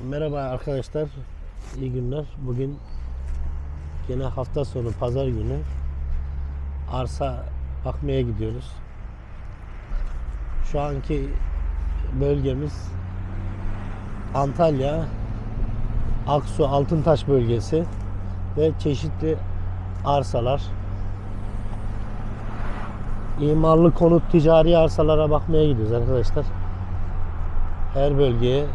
Merhaba arkadaşlar. İyi günler. Bugün yine hafta sonu pazar günü arsa bakmaya gidiyoruz. Şu anki bölgemiz Antalya Aksu Altıntaş bölgesi ve çeşitli arsalar imarlı konut ticari arsalara bakmaya gidiyoruz arkadaşlar. Her bölgeye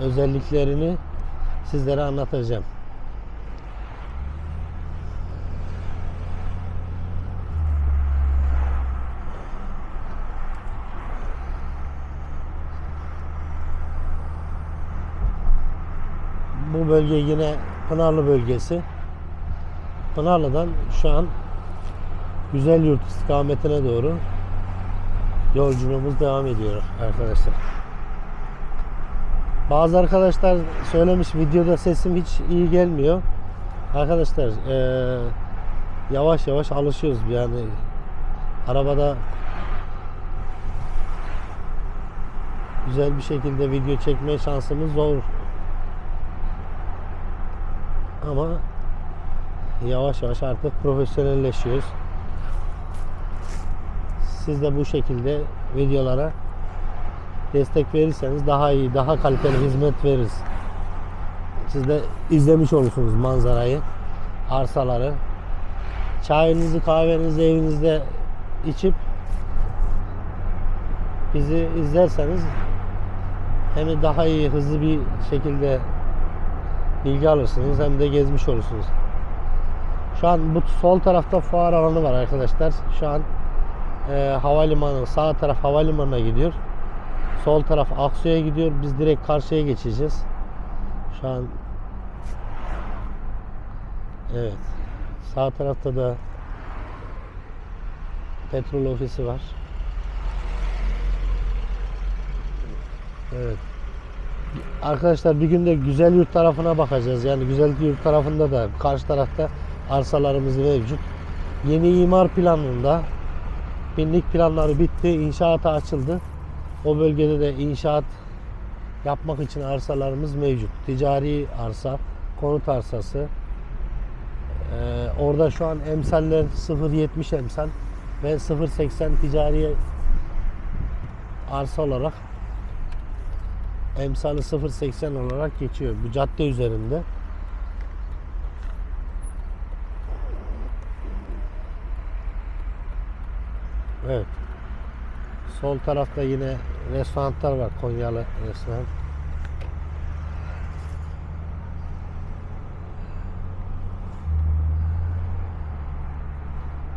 özelliklerini sizlere anlatacağım. Bu bölge yine Pınarlı bölgesi. Pınarlı'dan şu an Güzel Yurt istikametine doğru yolculuğumuz devam ediyor arkadaşlar. Bazı arkadaşlar söylemiş videoda sesim hiç iyi gelmiyor. Arkadaşlar eee, yavaş yavaş alışıyoruz yani arabada güzel bir şekilde video çekme şansımız zor. Ama yavaş yavaş artık profesyonelleşiyoruz. Siz de bu şekilde videolara destek verirseniz daha iyi, daha kaliteli hizmet veririz. Siz de izlemiş olursunuz manzarayı, arsaları. Çayınızı, kahvenizi evinizde içip bizi izlerseniz hem daha iyi, hızlı bir şekilde bilgi alırsınız hem de gezmiş olursunuz. Şu an bu sol tarafta fuar alanı var arkadaşlar. Şu an e, havalimanı, sağ taraf havalimanına gidiyor. Sol taraf Aksu'ya gidiyor. Biz direkt karşıya geçeceğiz. Şu an Evet. Sağ tarafta da petrol ofisi var. Evet. Arkadaşlar bir günde Güzel Yurt tarafına bakacağız. Yani Güzel Yurt tarafında da karşı tarafta arsalarımız mevcut. Yeni imar planında binlik planları bitti. İnşaata açıldı. O bölgede de inşaat yapmak için arsalarımız mevcut. Ticari arsa, konut arsası. Ee, orada şu an emsaller 0.70 emsal ve 0.80 ticari arsa olarak emsalı 0.80 olarak geçiyor. Bu cadde üzerinde. Evet. Sol tarafta yine restoranlar var. Konyalı restoran.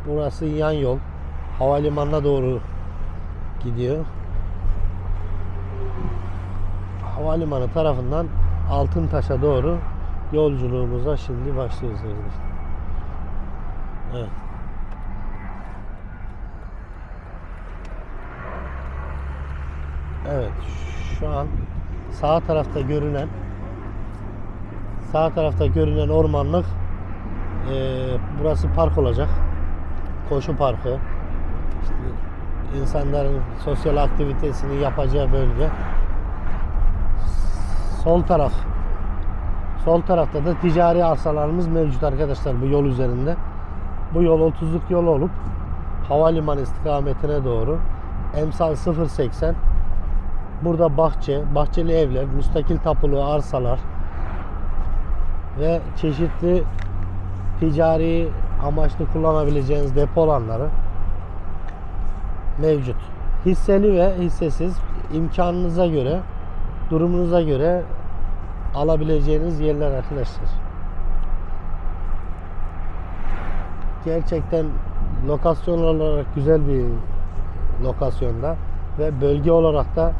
Burası yan yol. Havalimanına doğru gidiyor. Havalimanı tarafından Altıntaş'a doğru yolculuğumuza şimdi başlıyoruz. Evet. Evet. Şu an sağ tarafta görünen sağ tarafta görünen ormanlık eee, burası park olacak. Koşu parkı. İşte insanların sosyal aktivitesini yapacağı bölge. Sol taraf. Sol tarafta da ticari arsalarımız mevcut arkadaşlar bu yol üzerinde. Bu yol 30'luk yol olup havalimanı istikametine doğru emsal 080 Burada bahçe, bahçeli evler, müstakil tapulu arsalar ve çeşitli ticari amaçlı kullanabileceğiniz depo alanları mevcut. Hisseli ve hissesiz imkanınıza göre, durumunuza göre alabileceğiniz yerler arkadaşlar. Gerçekten lokasyon olarak güzel bir lokasyonda ve bölge olarak da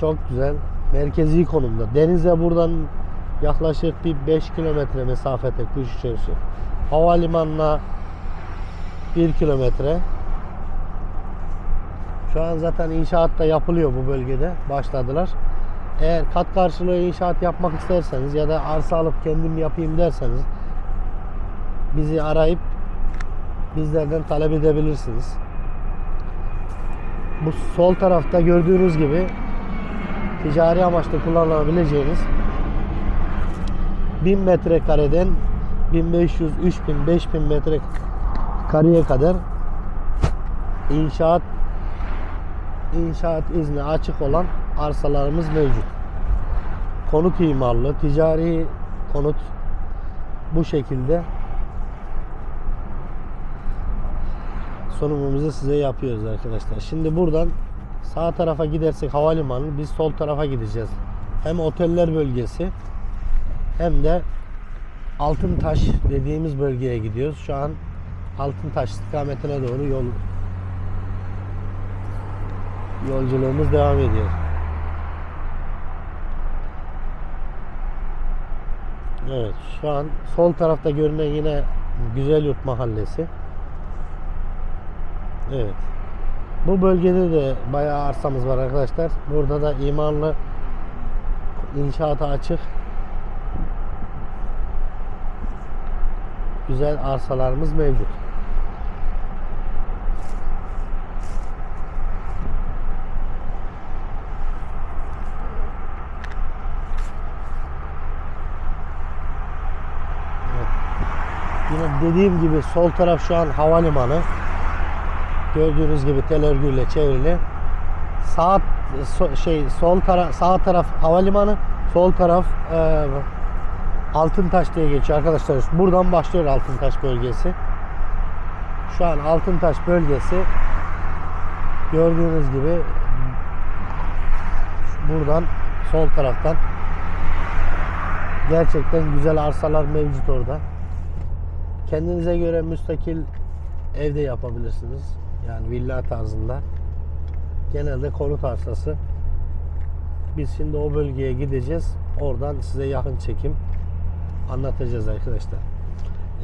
çok güzel. Merkezi konumda. Denize buradan yaklaşık bir 5 kilometre mesafede Kuşçörsü. Havalimanına 1 kilometre. Şu an zaten inşaat da yapılıyor bu bölgede. Başladılar. Eğer kat karşılığı inşaat yapmak isterseniz ya da arsa alıp kendim yapayım derseniz bizi arayıp bizlerden talep edebilirsiniz. Bu sol tarafta gördüğünüz gibi ticari amaçla kullanılabileceğiniz 1000 metrekareden 1500, 3000, 5000 metre kareye kadar inşaat inşaat izni açık olan arsalarımız mevcut. Konut imarlı, ticari konut bu şekilde sunumumuzu size yapıyoruz arkadaşlar. Şimdi buradan sağ tarafa gidersek havalimanı biz sol tarafa gideceğiz. Hem oteller bölgesi hem de Altıntaş dediğimiz bölgeye gidiyoruz. Şu an Altıntaş istikametine doğru yol yolculuğumuz devam ediyor. Evet şu an sol tarafta görünen yine Güzelyurt Mahallesi. Evet. Bu bölgede de bayağı arsamız var arkadaşlar. Burada da imarlı inşaata açık güzel arsalarımız mevcut. Dediğim gibi sol taraf şu an havalimanı. Gördüğünüz gibi tel örgüyle çevrili. Sağ so- şey sol taraf sağ taraf havalimanı, sol taraf e, Altıntaş diye geçiyor arkadaşlar. Buradan başlıyor Altıntaş bölgesi. Şu an Altıntaş bölgesi gördüğünüz gibi buradan sol taraftan gerçekten güzel arsalar mevcut orada. Kendinize göre müstakil evde yapabilirsiniz. Yani villa tarzında. Genelde konut arsası. Biz şimdi o bölgeye gideceğiz. Oradan size yakın çekim anlatacağız arkadaşlar.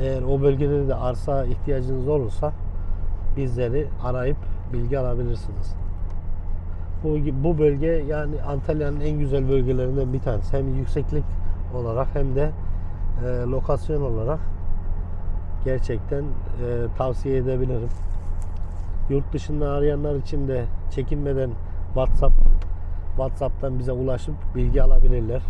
Eğer o bölgede de arsa ihtiyacınız olursa bizleri arayıp bilgi alabilirsiniz. Bu, bu bölge yani Antalya'nın en güzel bölgelerinden bir tanesi. Hem yükseklik olarak hem de e, lokasyon olarak gerçekten e, tavsiye edebilirim. Yurt dışından arayanlar için de çekinmeden WhatsApp WhatsApp'tan bize ulaşıp bilgi alabilirler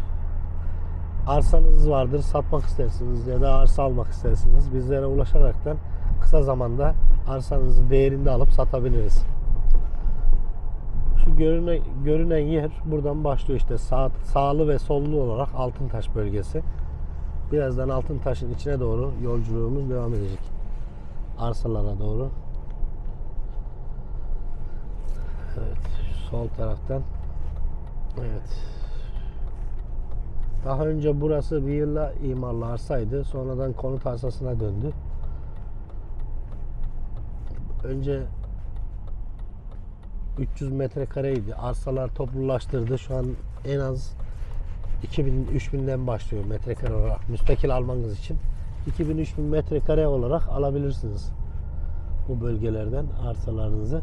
arsanız vardır satmak istersiniz ya da arsa almak istersiniz bizlere ulaşaraktan kısa zamanda arsanızı değerinde alıp satabiliriz. Şu görünen, görünen yer buradan başlıyor işte sağ, sağlı ve sollu olarak Altıntaş bölgesi. Birazdan Altıntaş'ın içine doğru yolculuğumuz devam edecek. Arsalara doğru. Evet, sol taraftan. Evet. Daha önce burası bir yılla imarlı. Sonradan konut arsasına döndü. Önce 300 metrekareydi. Arsalar toplulaştırdı. Şu an en az 2000 3000'den başlıyor metrekare olarak müstakil almanız için. 2000-3000 metrekare olarak alabilirsiniz bu bölgelerden arsalarınızı.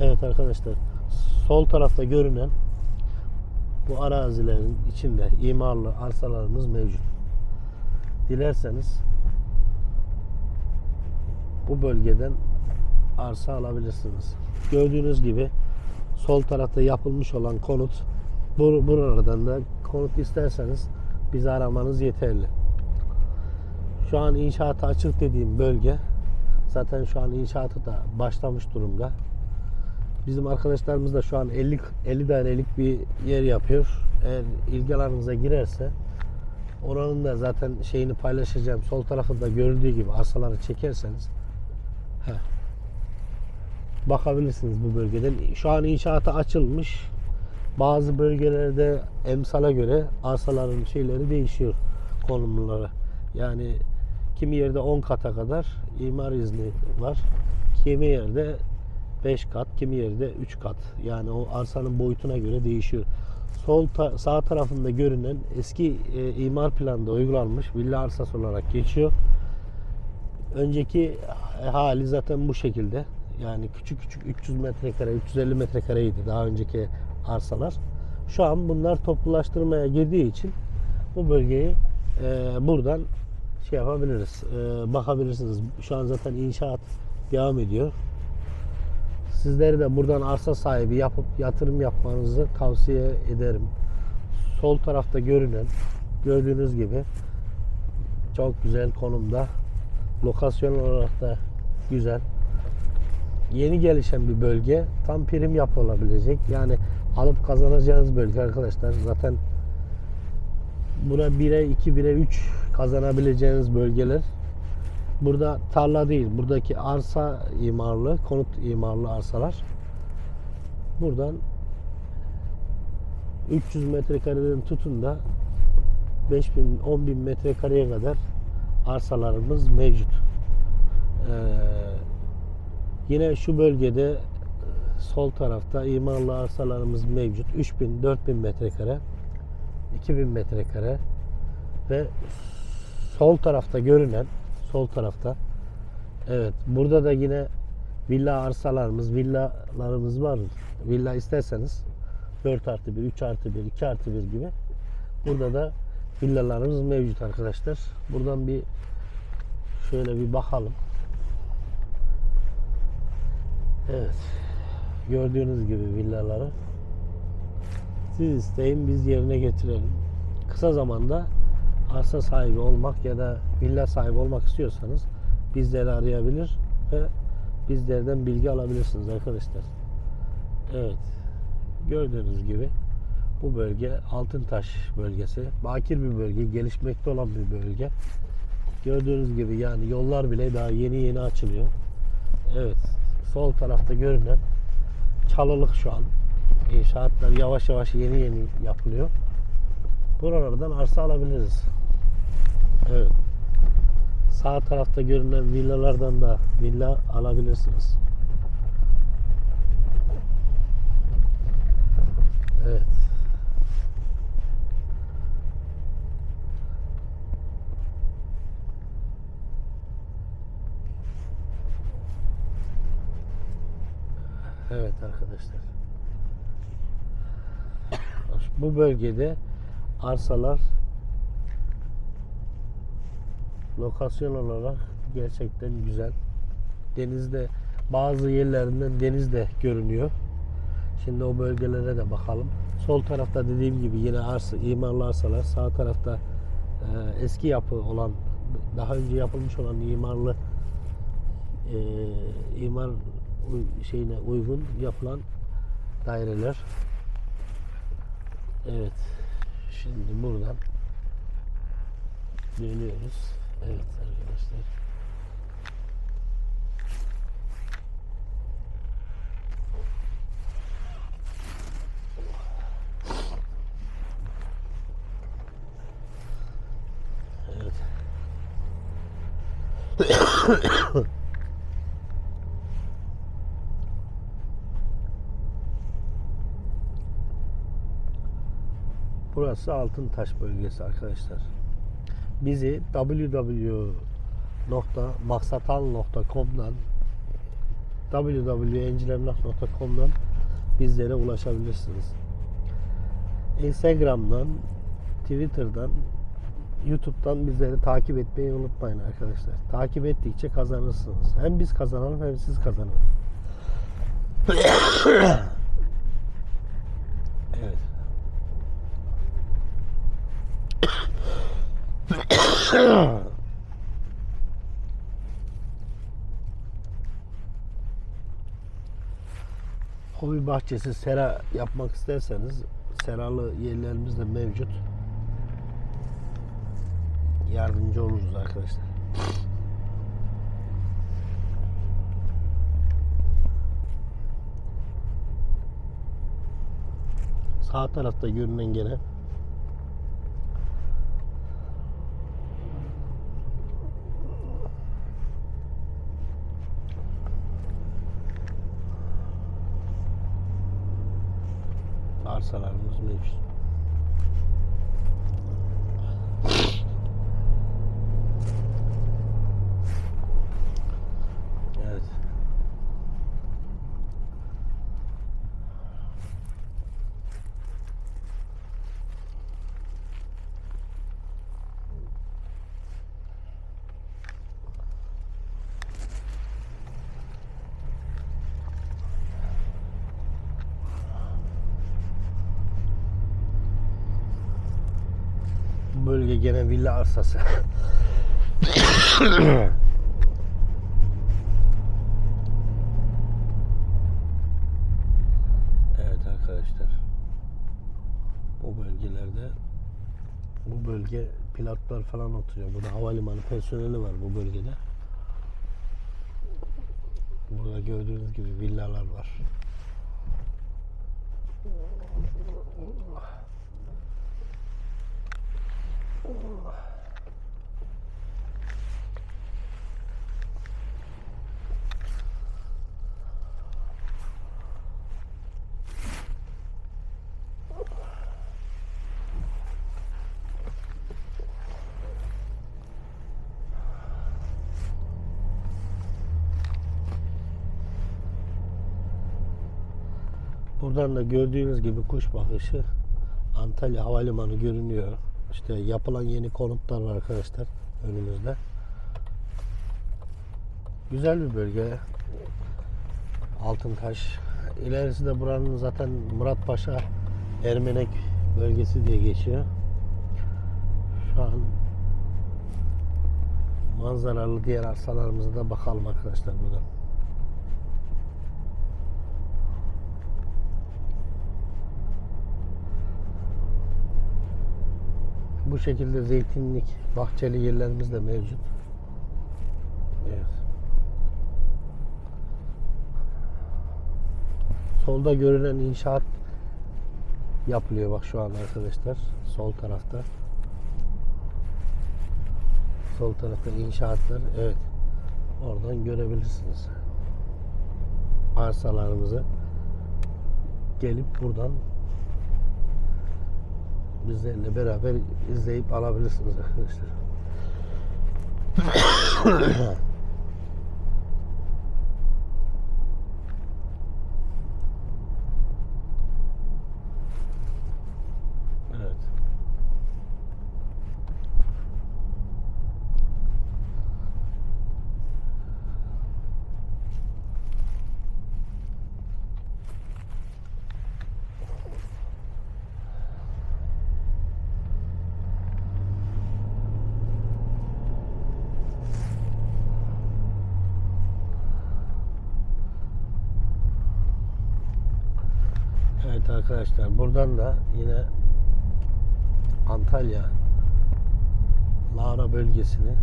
Evet arkadaşlar sol tarafta görünen bu arazilerin içinde imarlı arsalarımız mevcut. Dilerseniz bu bölgeden arsa alabilirsiniz. Gördüğünüz gibi sol tarafta yapılmış olan konut bur buralardan da konut isterseniz bizi aramanız yeterli. Şu an inşaata açık dediğim bölge zaten şu an inşaatı da başlamış durumda. Bizim arkadaşlarımız da şu an 50 50 dairelik bir yer yapıyor. Eğer ilgi girerse oranın da zaten şeyini paylaşacağım. Sol tarafında görüldüğü gibi arsaları çekerseniz heh, bakabilirsiniz bu bölgeden. Şu an inşaata açılmış. Bazı bölgelerde emsala göre arsaların şeyleri değişiyor konumları. Yani kimi yerde 10 kata kadar imar izni var. Kimi yerde 5 kat, kimi yerde 3 kat. Yani o arsanın boyutuna göre değişiyor. Sol ta- sağ tarafında görünen eski e, imar planında uygulanmış villa arsası olarak geçiyor. Önceki hali zaten bu şekilde. Yani küçük küçük 300 metrekare, 350 metrekareydi daha önceki arsalar. Şu an bunlar toplulaştırmaya girdiği için bu bölgeyi e, buradan şey yapabiliriz. E, bakabilirsiniz. Şu an zaten inşaat devam ediyor Sizleri de buradan arsa sahibi yapıp yatırım yapmanızı tavsiye ederim. Sol tarafta görünen gördüğünüz gibi çok güzel konumda. Lokasyon olarak da güzel. Yeni gelişen bir bölge. Tam prim yapılabilecek. Yani alıp kazanacağınız bölge arkadaşlar. Zaten buna 1'e 2 1'e 3 kazanabileceğiniz bölgeler. Burada tarla değil. Buradaki arsa imarlı, konut imarlı arsalar. Buradan 300 metrekareden tutun da 5000 10000 metrekareye kadar arsalarımız mevcut. Ee, yine şu bölgede e, sol tarafta imarlı arsalarımız mevcut. 3000 4000 metrekare 2000 metrekare ve sol tarafta görünen sol tarafta. Evet burada da yine villa arsalarımız villalarımız var. Villa isterseniz 4 artı 1 3 artı 1 2 artı 1 gibi. Burada da villalarımız mevcut arkadaşlar. Buradan bir şöyle bir bakalım. Evet gördüğünüz gibi villaları. Siz isteyin biz yerine getirelim. Kısa zamanda arsa sahibi olmak ya da villa sahibi olmak istiyorsanız bizleri arayabilir ve bizlerden bilgi alabilirsiniz arkadaşlar. Evet. Gördüğünüz gibi bu bölge Altıntaş bölgesi. Bakir bir bölge, gelişmekte olan bir bölge. Gördüğünüz gibi yani yollar bile daha yeni yeni açılıyor. Evet. Sol tarafta görünen çalılık şu an. İnşaatlar yavaş yavaş yeni yeni yapılıyor. Buralardan arsa alabiliriz. Evet. Sağ tarafta görünen villalardan da villa alabilirsiniz. Evet. Evet arkadaşlar. Bu bölgede arsalar lokasyon olarak gerçekten güzel. Denizde bazı yerlerinden deniz de görünüyor. Şimdi o bölgelere de bakalım. Sol tarafta dediğim gibi yine arsa, imarlı arsalar. Sağ tarafta e, eski yapı olan, daha önce yapılmış olan imarlı e, imar şeyine uygun yapılan daireler. Evet. Şimdi buradan dönüyoruz. Evet arkadaşlar. Evet. Burası Altıntaş bölgesi arkadaşlar. Bizi www.maksatal.com'dan www.encilemlak.com'dan bizlere ulaşabilirsiniz. Instagram'dan, Twitter'dan, YouTube'dan bizleri takip etmeyi unutmayın arkadaşlar. Takip ettikçe kazanırsınız. Hem biz kazanalım hem siz kazanın. evet. Hobi bahçesi sera yapmak isterseniz seralı yerlerimiz de mevcut. Yardımcı oluruz arkadaşlar. Sağ tarafta görünen gene mevcut. Bölge gene villa arsası. evet arkadaşlar. Bu bölgelerde bu bölge pilotlar falan oturuyor. Burada havalimanı personeli var bu bölgede. Burada gördüğünüz gibi villalar var. Buradan da gördüğünüz gibi kuş bakışı Antalya Havalimanı görünüyor. İşte yapılan yeni konutlar var arkadaşlar önümüzde. Güzel bir bölge. Altıntaş. İlerisi de buranın zaten Muratpaşa Ermenek bölgesi diye geçiyor. Şu an manzaralı diğer arsalarımıza da bakalım arkadaşlar buradan. Bu şekilde zeytinlik, bahçeli yerlerimiz de mevcut. Evet. Solda görünen inşaat yapılıyor bak şu an arkadaşlar. Sol tarafta. Sol tarafta inşaatlar. Evet. Oradan görebilirsiniz. Arsalarımızı gelip buradan bizlerle beraber izleyip alabilirsiniz arkadaşlar. evet. Arkadaşlar buradan da yine Antalya Lara bölgesini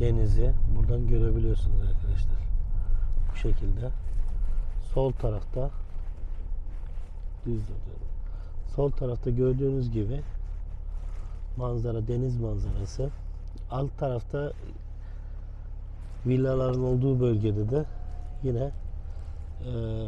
denizi buradan görebiliyorsunuz arkadaşlar. Bu şekilde. Sol tarafta düz. Sol tarafta gördüğünüz gibi manzara deniz manzarası. Alt tarafta villaların olduğu bölgede de yine eee